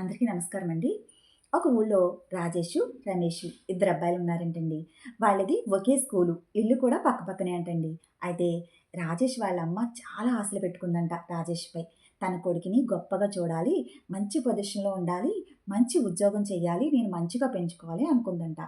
అందరికీ నమస్కారం అండి ఒక ఊళ్ళో రాజేష్ రమేష్ ఇద్దరు అబ్బాయిలు ఉన్నారంటండి. వాళ్ళది ఒకే స్కూలు ఇల్లు కూడా పక్క పక్కనే అంటండి. అయితే రాజేష్ వాళ్ళ అమ్మ చాలా ఆశలు పెట్టుకుందంట రాజేష్పై. తన కొడుకుని గొప్పగా చూడాలి మంచి పొజిషన్లో ఉండాలి మంచి ఉద్యోగం చేయాలి నేను మంచిగా పెంచుకోవాలి అనుకుందంట.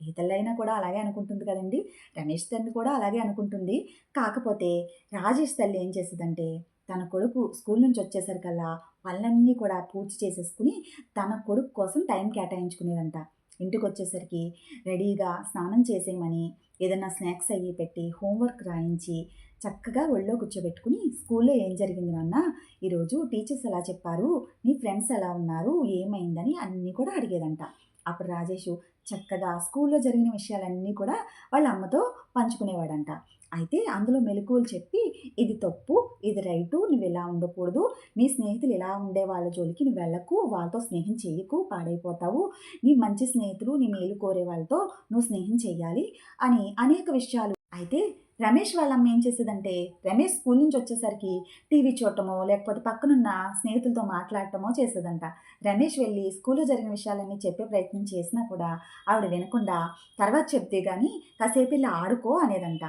ఏ తల్లైనా కూడా అలాగే అనుకుంటుంది కదండి. రమేష్ తల్లి కూడా అలాగే అనుకుంటుంది. కాకపోతే రాజేష్ తల్లి ఏం చేస్తుందంటే తన కొడుకు స్కూల్ నుంచి వచ్చేసరికల్లా పనులన్నీ కూడా పూర్తి చేసేసుకుని తన కొడుకు కోసం టైం కేటాయించుకునేదంట. ఇంటికి వచ్చేసరికి రెడీగా స్నానం చేసేయమని ఏదైనా స్నాక్స్ అయ్యి పెట్టి హోంవర్క్ రాయించి చక్కగా ఒళ్ళో కూర్చోబెట్టుకుని స్కూల్లో ఏం జరిగింది నాన్న? ఈరోజు టీచర్స్ ఎలా చెప్పారు? నీ ఫ్రెండ్స్ ఎలా ఉన్నారు? ఏమైందని అన్నీ కూడా అడిగేదంట. అప్పుడు రాజేష్ చక్కగా స్కూల్లో జరిగిన విషయాలన్నీ కూడా వాళ్ళ అమ్మతో పంచుకునేవాడంట. అయితే అందులో మెలకువలు చెప్పి ఇది తప్పు ఇది రైటు నువ్వు ఇలా ఉండకూడదు. నీ స్నేహితులు ఇలా ఉండే వాళ్ళ జోలికి నువ్వు వెళ్ళకు వాళ్ళతో స్నేహం చేయకు పాడైపోతావు. నీ మంచి స్నేహితులు నీ మేలు కోరే వాళ్ళతో నువ్వు స్నేహం చేయాలి అని అనేక విషయాలు. అయితే రమేష్ వాళ్ళమ్మ ఏం చేసేదంటే రమేష్ స్కూల్ నుంచి వచ్చేసరికి టీవీ చూడటమో లేకపోతే పక్కనున్న స్నేహితులతో మాట్లాడటమో చేసేదంట. రమేష్ వెళ్ళి స్కూల్లో జరిగిన విషయాలన్నీ చెప్పే ప్రయత్నం చేసినా కూడా ఆవిడ వినకుండా తర్వాత చెప్తే కానీ కాసేపు వెళ్ళి ఆడుకో అనేదంట.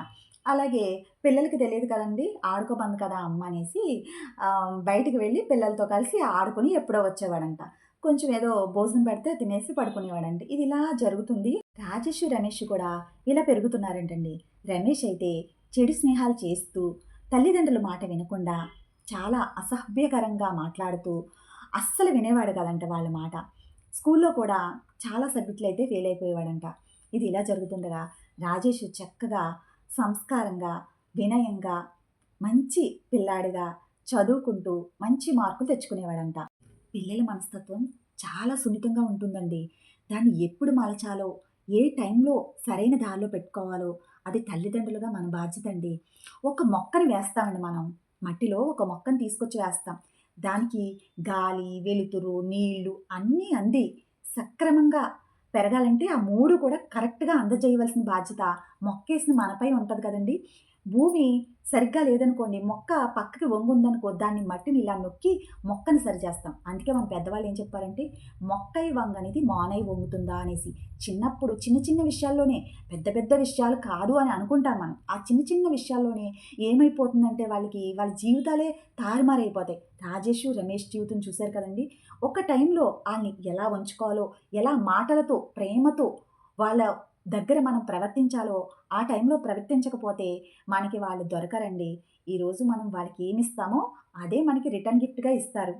అలాగే పిల్లలకి తెలియదు కదండి ఆడుకోబంది కదా అమ్మ అనేసి బయటికి వెళ్ళి పిల్లలతో కలిసి ఆడుకుని ఎప్పుడో వచ్చేవాడంట. కొంచెం ఏదో భోజనం పెడితే తినేసి పడుకునేవాడండి. ఇది ఇలా జరుగుతుంది. రాజేష్ రమేష్ కూడా ఇలా పెరుగుతున్నారంటండి. రమేష్ అయితే చెడు స్నేహాలు చేస్తూ తల్లిదండ్రుల మాట వినకుండా చాలా అసభ్యకరంగా మాట్లాడుతూ అస్సలు వినేవాడు కదంట వాళ్ళ మాట. స్కూల్లో కూడా చాలా సబ్జెక్టులు అయితే ఫెయిల్ అయిపోయేవాడంట. ఇది ఇలా జరుగుతుండగా రాజేష్ చక్కగా సంస్కారంగా వినయంగా మంచి పిల్లాడిగా చదువుకుంటూ మంచి మార్కులు తెచ్చుకునేవాడంట. పిల్లల మనస్తత్వం చాలా సున్నితంగా ఉంటుందండి. దాన్ని ఎప్పుడు మలచాలో ఏ టైంలో సరైన దారిలో పెట్టుకోవాలో అది తల్లిదండ్రులుగా మన బాధ్యత అండి. ఒక మొక్కని వేస్తామండి మనం. మట్టిలో ఒక మొక్కను తీసుకొచ్చి వేస్తాం. దానికి గాలి వెలుతురు నీళ్ళు అన్నీ అంది సక్రమంగా పెరగాలంటే ఆ మూడు కూడా కరెక్ట్గా అందజేయవలసిన బాధ్యత మొక్కేసిన మనపై ఉంటుంది కదండి. భూమి సరిగ్గా లేదనుకోండి మొక్క పక్కకి వంగుందనుకో దాన్ని మట్టిని ఇలా నొక్కి మొక్కని సరిచేస్తాం. అందుకే మన పెద్దవాళ్ళు ఏం చెప్పారంటే మొక్కై అనేది మానై వంగుతుందా అనేసి. చిన్నప్పుడు చిన్న చిన్న విషయాల్లోనే పెద్ద పెద్ద విషయాలు కాదు అని అనుకుంటాం మనం. ఆ చిన్న చిన్న విషయాల్లోనే ఏమైపోతుందంటే వాళ్ళకి వాళ్ళ జీవితాలే తారుమారైపోతాయి. రాజేష్ రమేష్ జీవితం చూశారు కదండి? ఒక టైంలో వాళ్ళని ఎలా వంచుకోవాలో ఎలా మాటలతో ప్రేమతో వాళ్ళ దగ్గర మనం ప్రవర్తించాలో ఆ టైంలో ప్రవర్తించకపోతే మనకి వాళ్ళు దొరకరండి. ఈరోజు మనం వాళ్ళకి ఏమి ఇస్తామో అదే మనకి రిటర్న్ గిఫ్ట్గా ఇస్తారు.